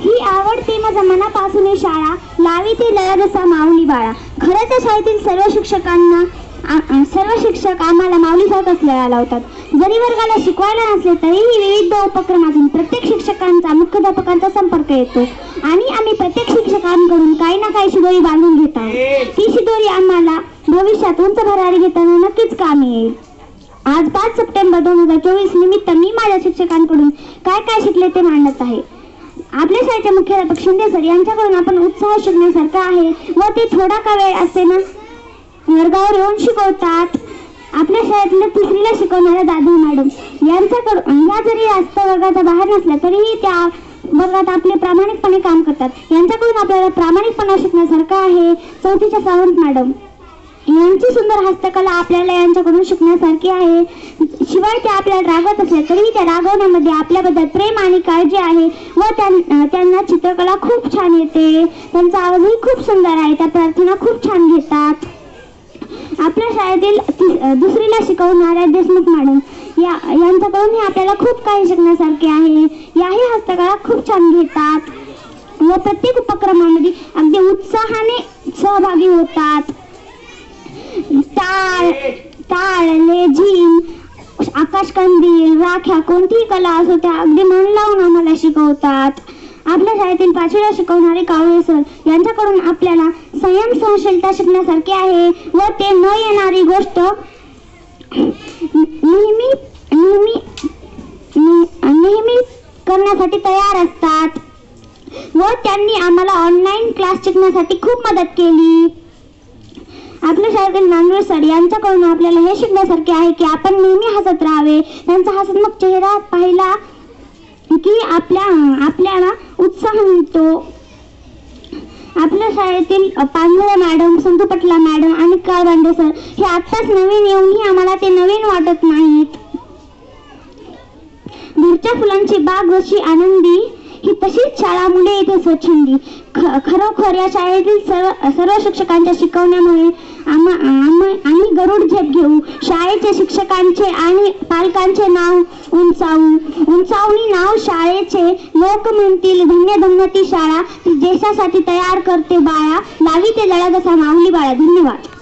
ही आवडते माझ्या मनापासून ही शाळा. लावी ते लया जसा माऊली बाळा. खरं तर शाळेतील सर्व शिक्षकांना सर्व शिक्षक आम्हाला माऊलीसारखंच लया लावतात. जरी वर्गाला शिकवायला नसले तरीही विविध उपक्रमातून प्रत्येक शिक्षकांचा मुख्याध्यापकांचा संपर्क येतो. आणि आम्ही प्रत्येक शिक्षकांकडून काही ना काही शिदोरी बांधून घेत आहोत. ती शिदोरी आम्हाला भविष्यात उंच भरारी घेताना नक्कीच कामी येईल. आज पाच सप्टेंबर दोन हजार चोवीस निमित्त मी माझ्या शिक्षकांकडून काय काय शिकले ते मांडत आहे. आपल्या शाळेचे मुख्याध्यापक शिंदे सर यांच्याकडून आपण उत्साह शिकण्यासारखा आहे. व ते थोडा का वेळ असते ना? वर्गावर येऊन शिकवतात. आपल्या शाळेतल्या तिसरीला शिकवणाऱ्या दादू मॅडम यांच्याकडून या जरी जास्त वर्गाच्या बाहेर नसल्या तरीही त्या वर्गात आपले प्रामाणिकपणे काम करतात. यांच्याकडून आपल्याला प्रामाणिकपणा शिकण्यासारखं आहे. चौथीच्या सावंत मॅडम यांची सुंदर हस्तकला आपल्याला यांच्याकडून शिकण्यासारखी आहे. शिवाय ते आपल्याला रागवत असल्या तरीही त्या रागवण्यामध्ये आपल्याबद्दल प्रेम आणि काळजी आहे व त्यां- त्यांना चित्रकला खूप छान येते. त्यांचा आवाजही खूप सुंदर आहे त्या प्रार्थना खूप छान घेतात. आपल्या शाळेतील दुसरीला शिकवणाऱ्या देशमुख मॅडम या यांच्याकडूनही आपल्याला खूप काही शिकण्यासारखे आहे. याही हस्तकला खूप छान घेतात. व प्रत्येक उपक्रमामध्ये अगदी उत्साहाने सहभागी होतात. ताळ ताळ लेझिम आकाशकंदील राख्या कोणतीही कला असो त्या अगदी मन लावून आम्हाला शिकवतात. आपल्या शाळेतील पाचवीला शिकवणारे कावळे सर यांच्याकडून आपल्याला संयम सहनशीलता शिकण्यासारखी आहे व ते न येणारी गोष्ट नेहमी नेहमी नेहमी करण्यासाठी तयार असतात. व त्यांनी आम्हाला ऑनलाईन क्लास शिकण्यासाठी खूप मदत केली. आपल्या शाळेतील नांदूर सर यांच्याकडून आपल्याला हे शिकण्यासारखे आहे की आपण नेहमी हसत राहावे. त्यांचा हसतमुख चेहरा पाहिला की आपल्या आपल्याला उत्साह मिळतो. आपल्या शाळेतील पांढरे मॅडम संतू पटला मॅडम आणि काळबांडे सर हे आत्ताच नवीन येऊनही आम्हाला ते नवीन वाटत नाहीत. घरच्या फुलांची बाग जशी आनंदी ही तशीच शाळा मुले इथे स्वच्छंदी खरोखर या शाळेतील सर्व सर्व शिक्षकांच्या शिकवण्यामुळे आम्हा आम्ही गरुड झेप घेऊ. शाळेचे शिक्षकांचे आणि पालकांचे नाव उंचावू. उंचावणी नाव शाळेचे लोक म्हणतील धन्य धन्य ती शाळा ती देशासाठी तयार करते बाळा. लावी ते लढा जसा माऊली बाळा. धन्यवाद.